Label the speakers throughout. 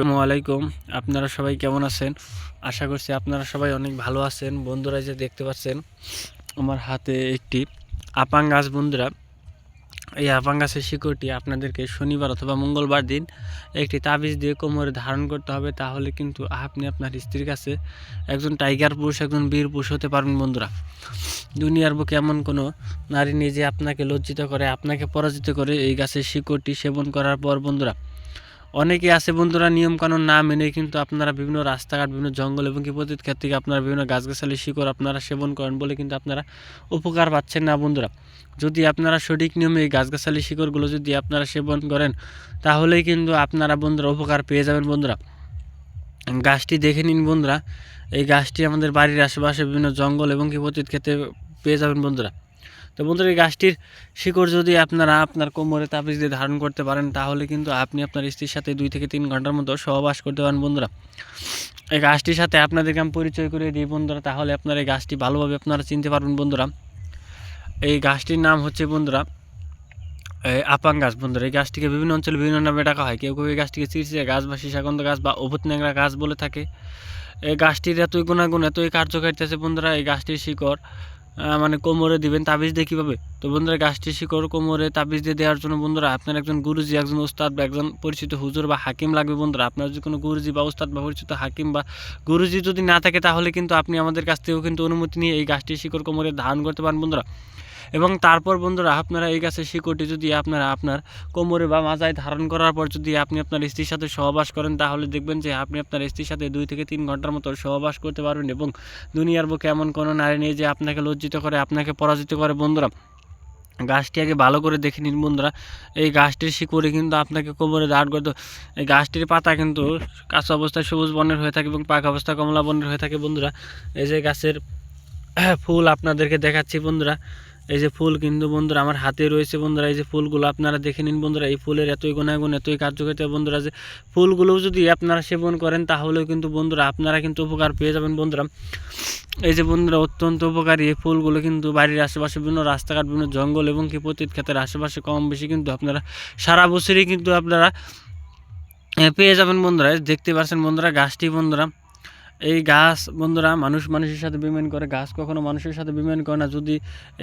Speaker 1: আসসালামু আলাইকুম। আপনারা সবাই কেমন আছেন? আশা করছি আপনারা সবাই অনেক ভালো আছেন। বন্ধুরা যে দেখতে পাচ্ছেন, আমার হাতে একটি আপাং গাছ বন্ধুরা। এই আপাং গাছের শিকড়টি আপনাদেরকে শনিবার অথবা মঙ্গলবার দিন একটি তাবিজ দিয়ে কোমরে ধারণ করতে হবে। তাহলে কিন্তু আপনি আপনার স্ত্রীর কাছে একজন টাইগার পুরুষ, একজন বীর পুরুষ হতে পারবেন বন্ধুরা। দুনিয়ার বুকে এমন কোনো নারী যে আপনাকে লজ্জিত করে, আপনাকে পরাজিত করে এই গাছের শিকড়টি সেবন করার পর বন্ধুরা অনেকে আছে বন্ধুরা, নিয়মকানুন না মেনে কিন্তু আপনারা বিভিন্ন রাস্তাঘাট, বিভিন্ন জঙ্গল এবং কি পতিত ক্ষেত থেকে আপনারা বিভিন্ন গাছগাছালি শিকড় আপনারা সেবন করেন বলে কিন্তু আপনারা উপকার পাচ্ছেন না বন্ধুরা। যদি আপনারা সঠিক নিয়মে এই গাছগাছালি শিকড়গুলো যদি আপনারা সেবন করেন তাহলেই কিন্তু আপনারা বন্ধুরা উপকার পেয়ে যাবেন বন্ধুরা। গাছটি দেখে নিন বন্ধুরা, এই গাছটি আমাদের বাড়ির আশেপাশে বিভিন্ন জঙ্গল এবং কি পতিত ক্ষেতে পেয়ে যাবেন বন্ধুরা। তো বন্ধুরা, এই গাছটির শিকড় যদি আপনারা আপনার কোমরে তাবিজ দিয়ে ধারণ করতে পারেন, তাহলে কিন্তু আপনি আপনার স্ত্রীর সাথে দুই থেকে তিন ঘণ্টার মতো সহবাস করতে পারেন বন্ধুরা। এই গাছটির সাথে আপনাদেরকে আমি পরিচয় করে দিই বন্ধুরা, তাহলে আপনার এই গাছটি ভালোভাবে আপনারা চিনতে পারবেন বন্ধুরা। এই গাছটির নাম হচ্ছে বন্ধুরা আপাং গাছ বন্ধুরা। এই গাছটিকে বিভিন্ন অঞ্চলে বিভিন্ন নামে ডাকা হয়। কেউ কেউ এই গাছটিকে চিরচিরা গাছ বা সীসাগন্ধ গাছ বা অভূত ন্যাংরা গাছ বলে থাকে। এই গাছটির এতই গুণাগুণ, এতই কার্যকারিতা আছে বন্ধুরা, এই গাছটির শিকড় মানে কোমরে দিবেন তাবিজ দিয়ে কীভাবে? তো বন্ধুরা, গাছটির শিকড় কোমরে তাবিজ দিয়ে দেওয়ার জন্য বন্ধুরা, আপনার একজন গুরুজি, একজন উস্তাদ বা একজন পরিচিত হুজুর বা হাকিম লাগবে বন্ধুরা। আপনার যদি কোনো গুরুজি বা উস্তাদ বা পরিচিত হাকিম বা গুরুজি যদি না থাকে, তাহলে কিন্তু আপনি আমাদের কাছ থেকেও কিন্তু অনুমতি নিয়ে এই গাছটির শিকড় কোমরে ধারণ করতে পারেন বন্ধুরা। এবং তারপর বন্ধুরা, আপনারা এই গাছের শিকড়টি যদি আপনারা আপনার কোমরে বা মাজায় ধারণ করার পর যদি আপনি আপনার স্ত্রীর সাথে সহবাস করেন, তাহলে দেখবেন যে আপনি আপনার স্ত্রীর সাথে দুই থেকে তিন ঘণ্টার মতো সহবাস করতে পারবেন এবং দুনিয়ার বুকে এমন কোনো নারী নেই যে আপনাকে লজ্জিত করে, আপনাকে পরাজিত করে। বন্ধুরা, গাছটি আগে ভালো করে দেখে নিন বন্ধুরা। এই গাছটির শিকড়ে কিন্তু আপনাকে কোমরে দাঁড় করতে এই গাছটির পাতা কিন্তু কাঁচা অবস্থায় সবুজ বর্ণের হয়ে থাকে এবং পাকা অবস্থায় কমলা বর্ণের হয়ে থাকে বন্ধুরা। এই যে গাছের ফুল আপনাদেরকে দেখাচ্ছি বন্ধুরা। এই যে ফুল কিন্তু বন্ধুরা আমার হাতে রয়েছে বন্ধুরা, এই যে ফুলগুলো আপনারা দেখে নিন বন্ধুরা, এই ফুলের এতই গুণাগুণ, এতই কার্যকারিতা বন্ধুরা, যে ফুলগুলোও যদি আপনারা সেবন করেন তাহলেও কিন্তু বন্ধুরা আপনারা কিন্তু উপকার পেয়ে যাবেন বন্ধুরা। এই যে বন্ধুরা অত্যন্ত উপকারী এই ফুলগুলো কিন্তু বাড়ির আশেপাশে বিভিন্ন রাস্তাঘাট, বিভিন্ন জঙ্গল এবং কি পতিত ক্ষেতের আশেপাশে কম বেশি কিন্তু আপনারা সারা বছরই কিন্তু আপনারা পেয়ে যাবেন বন্ধুরা দেখতে পাচ্ছেন বন্ধুরা, গাছটি বন্ধুরা এই গাছ, বন্ধুরা, মানুষ মানুষের সাথে বিমান করে, গাছ কখনো মানুষের সাথে বিমান করে না। যদি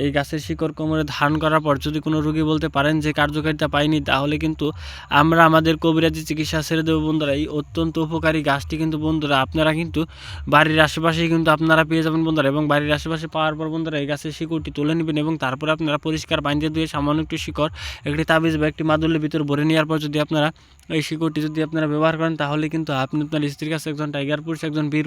Speaker 1: এই গাছের শিকড় কোমরে ধারণ করার পর যদি কোনো রোগী বলতে পারেন যে কার্যকারিতা পাইনি তাহলে কিন্তু আমরা আমাদের কবিরাজি চিকিৎসা ছেড়ে দেবো, বন্ধুরা। এই অত্যন্ত উপকারী গাছটি কিন্তু, বন্ধুরা, আপনারা কিন্তু বাড়ির আশেপাশেই কিন্তু আপনারা পেয়ে যাবেন, বন্ধুরা। এবং বাড়ির আশেপাশে পাওয়ার পর, বন্ধুরা, এই গাছের শিকড়টি তুলে নেবেন এবং তারপরে আপনারা পরিষ্কার পানি দিয়ে সামান্য একটু শিকড়, একটি তাবিজ বা একটি মাদুলের ভিতর ভরে নেওয়ার পর যদি আপনারা এই শিকড়টি যদি আপনারা ব্যবহার করেন, তাহলে কিন্তু আপনি আপনার স্ত্রীর কাছে একজন টাইগার পুরুষ, একজন বীর